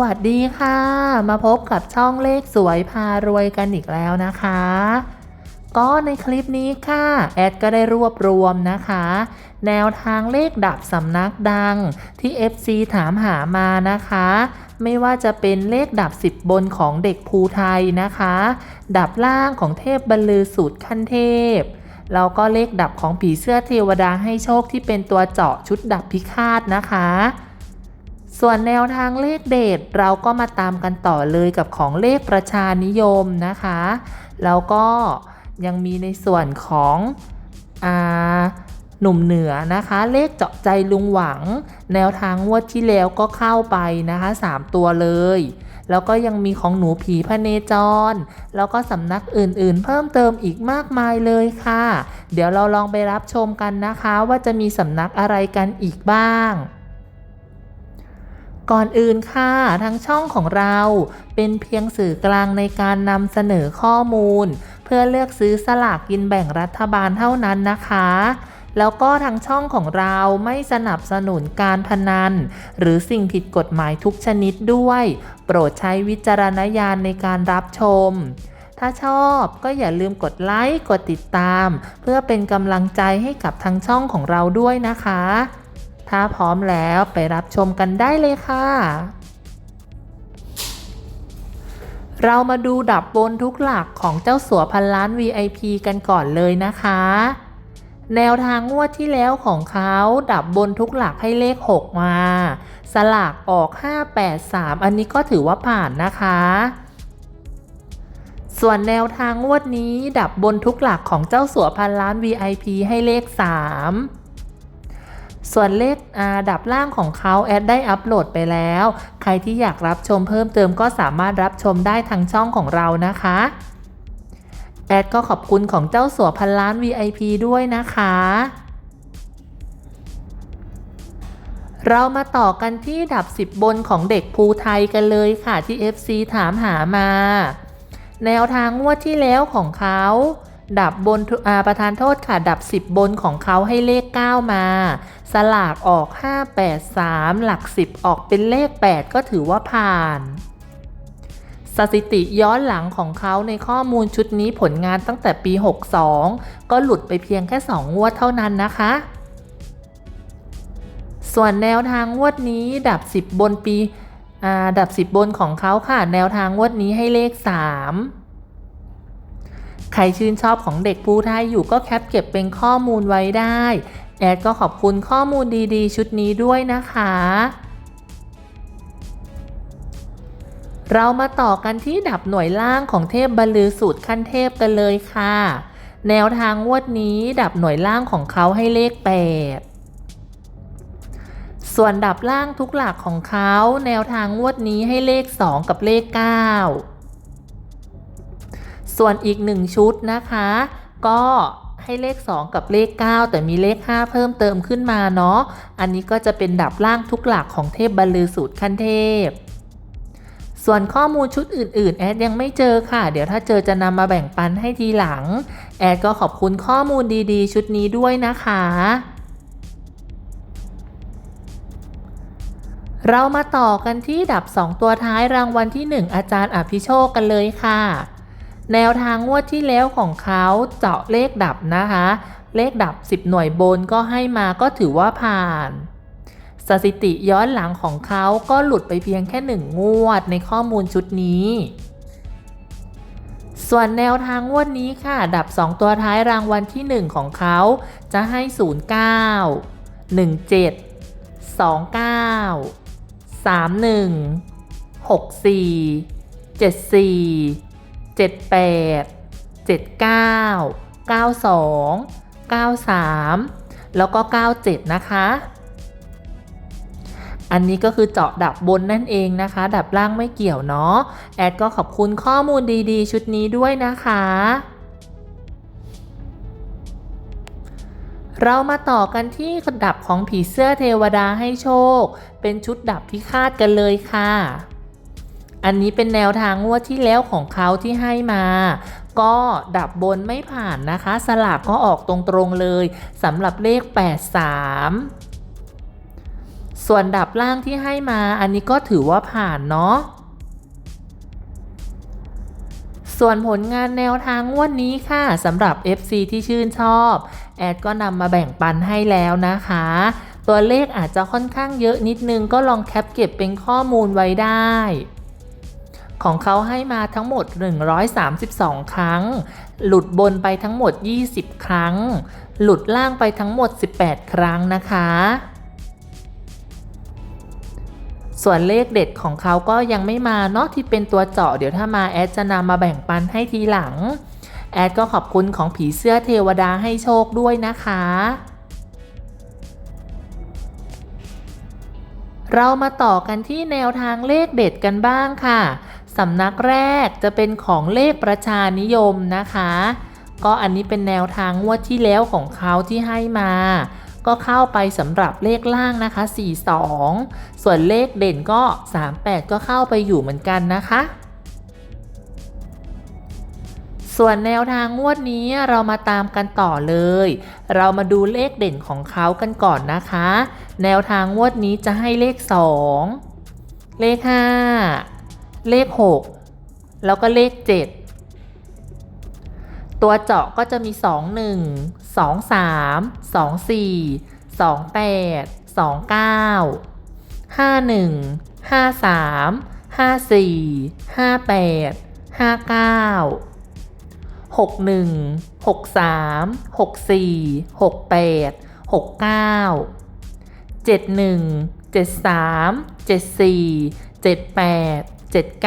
วัสดีค่ะ มาพบกับช่องเลขสวยพารวยกันอีกแล้วนะคะ ก็ในคลิปนี้ค่ะ แอดก็ได้รวบรวมนะคะ แนวทางเลขดับสำนักดังที่ FC ถามหามานะคะ ไม่ว่าจะเป็นเลขดับ 10 บนของเด็กภูไทยนะคะ ดับล่างของเทพบรรลือสูตรขั้นเทพแล้วก็เลขดับของผีเสื้อเทวดาให้โชคที่เป็นตัวเจาะชุดดับพิฆาตนะคะ ส่วนแนวทางเลขเด็ดเราก็มาตามกันต่อเลยกับของเลขประชานิยมนะคะ แล้วก็ยังมีในส่วนของอหนุ่มเหนือนะคะ เลขเจาะใจลุงหวัง แนวทางงวดที่แล้วก็เข้าไปนะคะ 3 ตัวเลย แล้วก็ยังมีของหนูผีพระเนจร แล้วก็สำนักอื่นๆ เพิ่มเติมอีกมากมายเลยค่ะ เดี๋ยวเราลองไปรับชมกันนะคะ ว่าจะมีสำนักอะไรกันอีกบ้าง ก่อนอื่นค่ะทางช่องของเราเป็นเพียงสื่อกลางในการนำเสนอข้อมูล เพื่อเลือกซื้อสลากกินแบ่งรัฐบาลเท่านั้นนะคะแล้วก็ทางช่องของเราไม่สนับสนุนการพนัน หรือสิ่งผิดกฎหมายทุกชนิดด้วย โปรดใช้วิจารณญาณในการรับชม ถ้าชอบก็อย่าลืมกดไลค์ กดติดตาม เพื่อเป็นกำลังใจให้กับทางช่องของเราด้วยนะคะ ถ้าพร้อมแล้วไปรับชมกันได้เลยค่ะ เรามาดูดับบนทุกหลักของเจ้าสัวพันล้าน VIP กันก่อนเลยนะคะ แนวทางงวดที่แล้วของเขาดับบนทุกหลักให้เลข 6 มา สลากออก 583 อันนี้ก็ถือว่าผ่านนะคะส่วนแนวทางงวดนี้ดับบนทุกหลักของเจ้าสัวพันล้าน VIP ให้เลข 3 ส่วนเลขอาดับล่างของเขาแอดได้อัปโหลดไปแล้ว ใครที่อยากรับชมเพิ่มเติมก็สามารถรับชมได้ทางช่องของเรานะคะ แอดก็ขอบคุณของเจ้าสัวพันล้าน VIP ด้วยนะคะ เรามาต่อกันที่ดับ 10 บนของเด็กภูไทยกันเลยค่ะที่ FC ถามหามา แนวทางงวดที่แล้วของเขา ดับบนประธานโทษค่ะ ดับ 10 บนของเขาให้เลข 9 มา สลากออก 583 หลัก 10 ออกเป็นเลข 8 ก็ถือว่าผ่านสถิติย้อนหลังของเขาในข้อมูลชุดนี้ผลงานตั้งแต่ปี 62 ก็หลุดไปเพียงแค่ 2 งวดเท่านั้นนะคะ ส่วนแนวทางงวดนี้ดับ 10 บนปีดับ 10 บนของเขาค่ะ แนวทางงวดนี้ให้เลข 3 ใครชื่นชอบของเด็กภูไทยอยู่ก็แคปเก็บเป็นข้อมูลไว้ได้ แอดก็ขอบคุณข้อมูลดีๆ ชุดนี้ด้วยนะคะ เรามาต่อกันที่ดับหน่วยล่างของเทพบรรลือสูตรขั้นเทพกันเลยค่ะ แนวทางงวดนี้ดับหน่วยล่างของเขาให้เลข 8ส่วนดับล่างทุกหลักของเขา แนวทางงวดนี้ให้เลข 2 กับเลข 9 ส่วนอีก 1 ชุดนะคะ ก็ให้เลข 2 กับเลข 9 แต่มีเลข 5 เพิ่มเติมขึ้นมาเนาะ อันนี้ก็จะเป็นดับล่างทุกหลักของเทพบรรลือสูตรขั้นเทพ ส่วนข้อมูลชุดอื่น ๆ แอดยังไม่เจอค่ะ เดี๋ยวถ้าเจอจะนำมาแบ่งปันให้ทีหลัง แอดก็ขอบคุณข้อมูลดีๆ ชุดนี้ด้วยนะคะ เรามาต่อกันที่ดับ 2 ตัวท้ายรางวัลที่ 1 อาจารย์อภิโชคกันเลยค่ะ แนวทางงวดที่แล้วของเขาเจาะเลขดับนะคะ เลขดับ 10 หน่วยบนก็ให้มาก็ถือว่าผ่าน สถิติย้อนหลังของเขาก็หลุดไปเพียงแค่หนึ่งงวดในข้อมูลชุดนี้ ส่วนแนวทางงวดนี้ค่ะ ดับ 2 ตัวท้ายรางวัลที่ 1 ของเขาจะให้ 09 17 29 31 64 74 78 79 92 93 แล้วก็ 97 นะคะ อันนี้ก็คือเจาะดับบนนั่นเองนะคะ ดับล่างไม่เกี่ยวเนาะ แอดก็ขอบคุณข้อมูลดีๆ ชุดนี้ด้วยนะคะ เรามาต่อกันที่ดับของผีเสื้อเทวดาให้โชค เป็นชุดดับที่คาดกันเลยค่ะ อันนี้เป็นแนวทางงวดที่แล้วของเขาที่ให้มา ก็ดับบนไม่ผ่านนะคะ สลากก็ออกตรงๆเลยสำหรับเลข 83 ส่วนดับล่างที่ให้มา อันนี้ก็ถือว่าผ่านเนาะส่วนผลงานแนวทางงวดนี้ค่ะสำหรับ FC ที่ชื่นชอบ แอดก็นำมาแบ่งปันให้แล้วนะคะ ตัวเลขอาจจะค่อนข้างเยอะนิดนึงก็ลองแคปเก็บเป็นข้อมูลไว้ได้ ของเขาให้มาทั้งหมด 132 ครั้ง หลุดบนไปทั้งหมด 20 ครั้ง หลุดล่างไปทั้งหมด 18 ครั้งนะคะ ส่วนเลขเด็ดของเขาก็ยังไม่มาเนาะที่เป็นตัวเจาะเดี๋ยวถ้ามาแอดจะนำมาแบ่งปันให้ทีหลัง แอดก็ขอบคุณของผีเสื้อเทวดาให้โชคด้วยนะคะเรามาต่อกันที่แนวทางเลขเด็ดกันบ้างค่ะ สำนักแรกจะเป็นของเลขประชานิยมนะคะ ก็อันนี้เป็นแนวทางงวดที่แล้วของเขาที่ให้มา ก็เข้าไปสำหรับเลขล่างนะคะ 42 ส่วนเลขเด่นก็ 38 ก็เข้าไปอยู่เหมือนกันนะคะ ส่วนแนวทางงวดนี้เรามาตามกันต่อเลย เรามาดูเลขเด่นของเขากันก่อนนะคะ แนวทางงวดนี้จะให้เลข 2 เลข 5 เลข 6 แล้วก็เลข 7 ตัวเจาะก็จะมี 2 1 2 3 2 4 2 8 2 9 5 1 5 3 5 4 5 8 5 9 6 1 6 3 6 4 6 8 6 9 7 1 7 3 7 4 7 8 7 9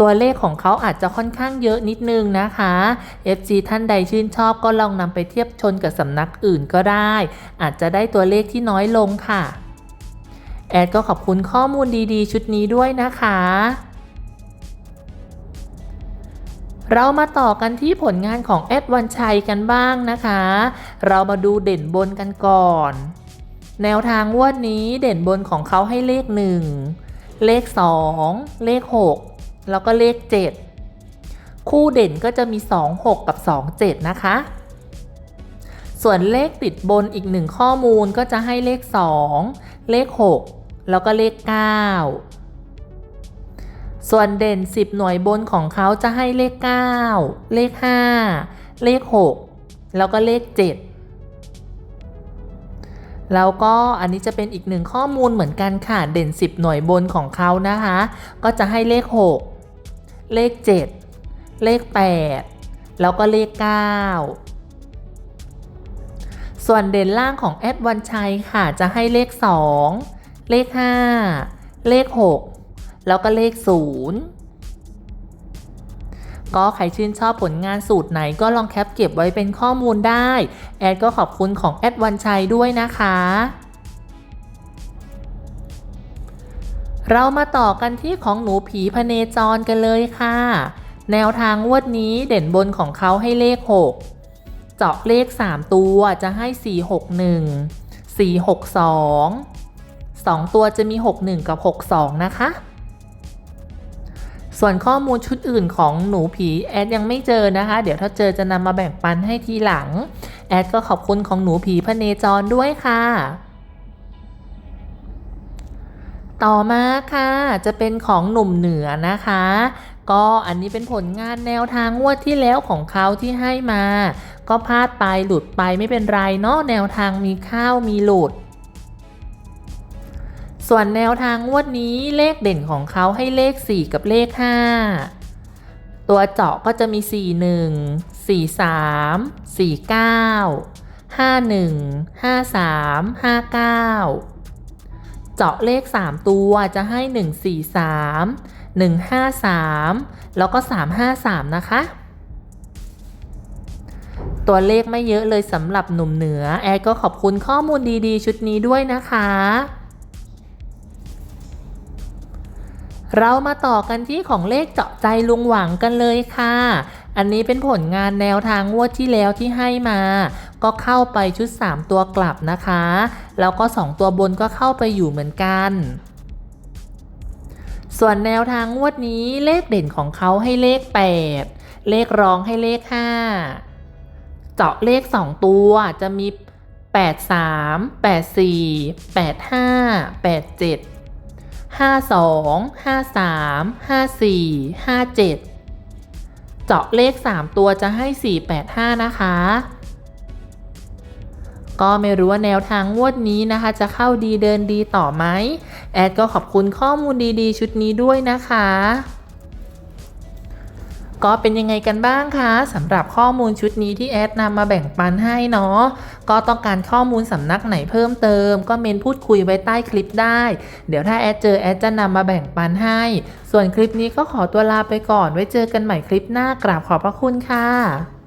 ตัวเลขของเขาอาจจะค่อนข้างเยอะนิดนึงนะคะ FG ท่านใดชื่นชอบก็ลองนำไปเทียบชนกับสำนักอื่นก็ได้ อาจจะได้ตัวเลขที่น้อยลงค่ะ แอดก็ขอบคุณข้อมูลดีๆ ชุดนี้ด้วยนะคะเรามาต่อกันที่ผลงานของแอดวันชัยกันบ้างนะคะ เรามาดูเด่นบนกันก่อน แนวทางงวดนี้เด่นบนของเขาให้เลข 1 เลข 2 เลข 6 แล้วก็เลข 7 คู่เด่นก็จะมี 2 6 กับ 2 7 นะคะ ส่วนเลขติดบนอีกหนึ่งข้อมูลก็จะให้เลข 2 เลข 6 แล้วก็เลข 9 ส่วนเด่น 10 หน่วยบนของเขาจะให้เลข 9 เลข 5 เลข 6 แล้วก็เลข 7 แล้วก็อันนี้จะเป็นอีกหนึ่งข้อมูลเหมือนกันค่ะ เด่น 10 หน่วยบนของเขานะคะ ก็จะให้เลข 6 เลข 7 เลข 8 แล้วก็เลข 9ส่วนเด่นล่างของแอดวันชัยค่ะจะให้เลข 2 เลข 5 เลข 6 แล้วก็เลข 0 ก็ใครชื่นชอบผลงานสูตรไหนก็ลองแคปเก็บไว้เป็นข้อมูลได้ แอดก็ขอบคุณของแอดวันชัยด้วยนะคะ เรามาต่อกันที่ของหนูผีพเนจรกันเลยค่ะ แนวทางวดนี้เด่นบนของเขาให้เลข 6 เจาะเลข 3 ตัวจะให้ 461 462 2 ตัวจะมี 61 กับ 62 นะคะ ส่วนข้อมูลชุดอื่นของหนูผีแอดยังไม่เจอนะคะ เดี๋ยวถ้าเจอจะนำมาแบ่งปันให้ทีหลัง แอดก็ขอบคุณของหนูผีพระเนจรด้วยค่ะ ต่อมาค่ะ จะเป็นของหนุ่มเหนือนะคะ ก็อันนี้เป็นผลงานแนวทางงวดที่แล้วของเขาที่ให้มา ก็พลาดไปหลุดไปไม่เป็นไรเนาะแนวทางมีข้าวมีหลุด ส่วนแนวทางงวดนี้เลขเด่นของเขาให้เลข 4 กับเลข 5 ตัวเจาะก็จะมี 41 43 49 51 53 59 เจาะเลข 3 ตัวจะให้ 143 153 แล้วก็ 353 นะคะ ตัวเลขไม่เยอะเลยสำหรับหนุ่มเหนือ แอดก็ขอบคุณข้อมูลดีๆ ชุดนี้ด้วยนะคะ เรามาต่อกันที่ของเลขเจาะใจลุงหวังกันเลยค่ะ อันนี้เป็นผลงานแนวทางงวดที่แล้วที่ให้มา ก็เข้าไปชุด 3 ตัวกลับนะคะ แล้วก็ 2 ตัวบนก็เข้าไปอยู่เหมือนกัน ส่วนแนวทางงวดนี้เลขเด่นของเขาให้เลข 8 เลขรองให้เลข 5 เจาะเลข 2 ตัวจะมี 83 84 85 87 52 53 54 57 เจาะเลข 3 ตัวจะให้ 485 นะคะ ก็ไม่รู้ว่าแนวทางงวดนี้นะคะ จะเข้าดีเดินดีต่อไหม แอดก็ขอบคุณข้อมูลดีๆ ชุดนี้ด้วยนะคะ ก็เป็นยังไงกันบ้างคะสำหรับข้อมูลชุดนี้ที่แอดนำมาแบ่งปันให้เนาะก็ต้องการข้อมูลสำนักไหนเพิ่มเติม ก็เมนพูดคุยไว้ใต้คลิปได้ เดี๋ยวถ้าแอดเจอแอดจะนำมาแบ่งปันให้ ส่วนคลิปนี้ก็ขอตัวลาไปก่อนไว้เจอกันใหม่คลิปหน้ากราบขอบพระคุณค่ะ